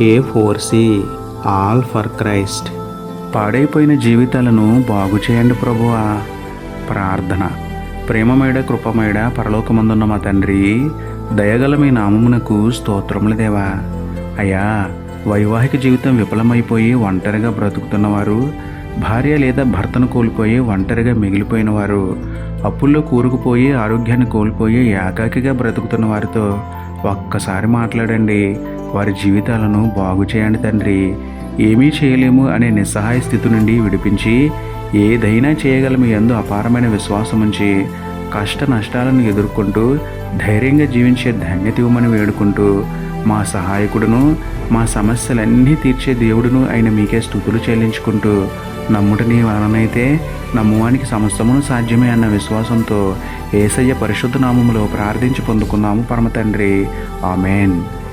A four C all for Christ పాడైపోయిన జీవితాలను బాగు చేయండి ప్రభువా. ప్రార్థన. ప్రేమమేడ కృపమేడ పరలోకమందున్న మా తండ్రి దయగల మీ నామమునకు స్తోత్రములు దేవా. అయ్యా వైవాహిక జీవితం విఫలమైపోయి ఒంటరిగా బ్రతుకుతున్నవారు భార్య లేదా భర్తను కోల్పోయి ఒంటరిగా మిగిలిపోయిన వారు అప్పుల్లో కూరుకుపోయి ఆరోగ్యాన్ని కోల్పోయి ఏకాకిగా బ్రతుకుతున్న వారితో ఒక్కసారి మాట్లాడండి. వారి జీవితాలను బాగు చేయండి తండ్రి. ఏమీ చేయలేము అనే నిస్సహాయ స్థితి నుండి విడిపించి ఏదైనా చేయగలము ఎందు అపారమైన విశ్వాసం ఉంచి కష్ట నష్టాలను ఎదుర్కొంటూ ధైర్యంగా జీవించే ధన్యత ఇవ్వమని వేడుకుంటూ మా సహాయకుడును మా సమస్యలన్నీ తీర్చే దేవుడును అయిన మీకే స్థుతులు చెల్లించుకుంటూ నమ్ముట నీ వలనైతే నమ్మువానికి సమస్తమును సాధ్యమే అన్న విశ్వాసంతో ఏసయ్య పరిశుద్ధ నామములో ప్రార్థించి పొందుకున్నాము పరమ తండ్రి. ఆమెన్.